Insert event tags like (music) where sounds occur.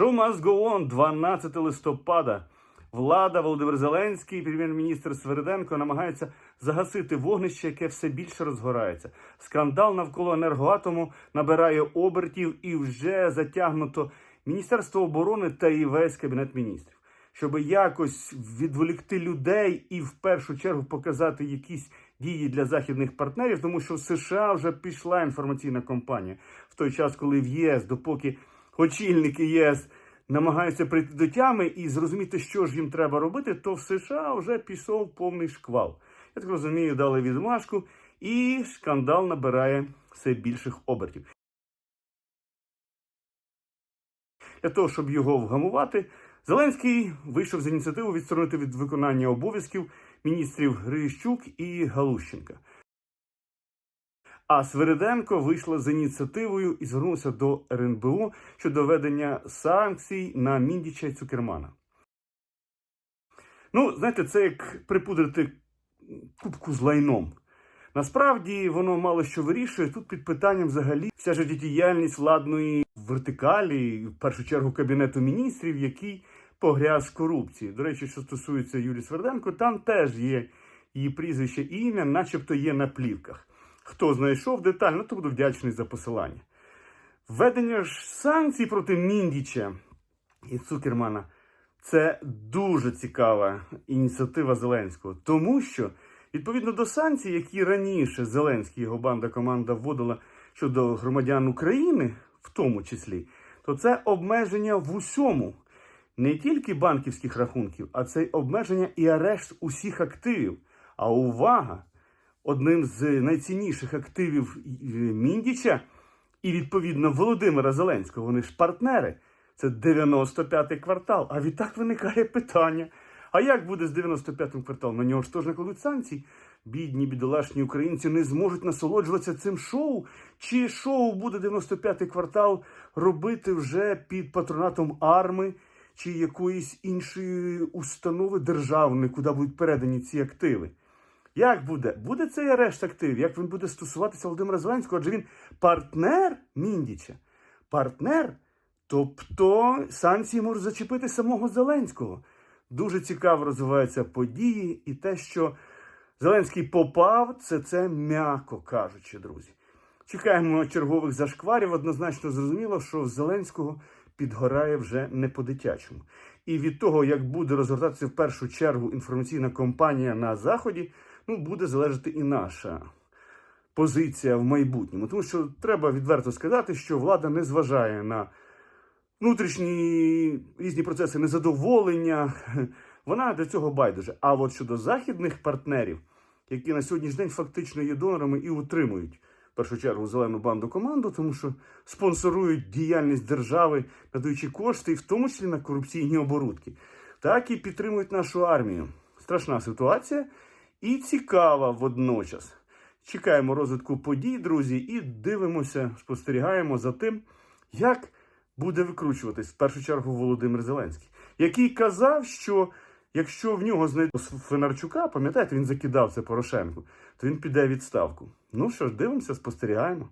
Show must go on, 12 листопада. Влада Володимир Зеленський, прем'єр-міністр Свериденко намагаються загасити вогнище, яке все більше розгорається. Скандал навколо енергоатому набирає обертів і вже затягнуто Міністерство оборони та і весь кабінет міністрів. Щоб якось відволікти людей і в першу чергу показати якісь дії для західних партнерів, тому що в США вже пішла інформаційна кампанія в той час, коли в ЄС, допоки очільники ЄС намагаються прийти до тями і зрозуміти, що ж їм треба робити, то в США вже пішов повний шквал. Я так розумію, дали відмашку, і скандал набирає все більших обертів. Для того, щоб його вгамувати, Зеленський вийшов з ініціативу відсторонити від виконання обов'язків міністрів Грищук і Галущенка. А Свириденко вийшла з ініціативою і звернулася до РНБО щодо введення санкцій на Міндіча і Цукермана. Ну, знаєте, це як припудрити кубку з лайном. Насправді воно мало що вирішує. Тут під питанням взагалі вся життєдіяльність владної вертикалі, в першу чергу Кабінету міністрів, який погряз корупції. До речі, що стосується Юлії Сверденко, там теж є її прізвище і ім'я, начебто є на плівках. Хто знайшов детально, то буду вдячний за посилання. Введення ж санкцій проти Міндіча і Цукермана це дуже цікава ініціатива Зеленського, тому що відповідно до санкцій, які раніше Зеленський його банда команда вводила щодо громадян України, в тому числі, то це обмеження в усьому, не тільки банківських рахунків, а це обмеження і арешт усіх активів. А увага! Одним з найцінніших активів е, Міндіча і відповідно Володимира Зеленського. Вони ж партнери. Це 95-й квартал. А відтак виникає питання: а як буде з 95-м кварталом? На нього ж теж накладуть санкції. Бідні, бідолашні українці не зможуть насолоджуватися цим шоу. Чи шоу буде 95-й квартал робити вже під патронатом арми чи якоїсь іншої установи державної, куди будуть передані ці активи? Як буде? Буде цей арешт активів? Як він буде стосуватися Володимира Зеленського? Адже він партнер Міндіча. Партнер, тобто санкції можуть зачепити самого Зеленського. Дуже цікаво розвиваються події, і те, що Зеленський попав, це це м'яко кажучи, друзі. Чекаємо чергових зашкварів. Однозначно зрозуміло, що Зеленського підгорає вже не по-дитячому. І від того, як буде розгортатися в першу чергу інформаційна кампанія на Заході, ну, буде залежати і наша позиція в майбутньому. Тому що треба відверто сказати, що влада не зважає на внутрішні різні процеси незадоволення. (laughs) Вона до цього байдуже. А от щодо західних партнерів, які на сьогоднішній день фактично є донорами і утримують в першу чергу зелену банду команду, тому що спонсорують діяльність держави, надаючи кошти, і в тому числі на корупційні оборудки, так і підтримують нашу армію. Страшна ситуація і цікава водночас. Чекаємо розвитку подій, друзі, і дивимося, спостерігаємо за тим, як буде викручуватись в першу чергу Володимир Зеленський, який казав, що якщо в нього знайдуть Фенарчука, пам'ятаєте, він закидав це Порошенку, то він піде відставку. Ну що ж, дивимося, спостерігаємо.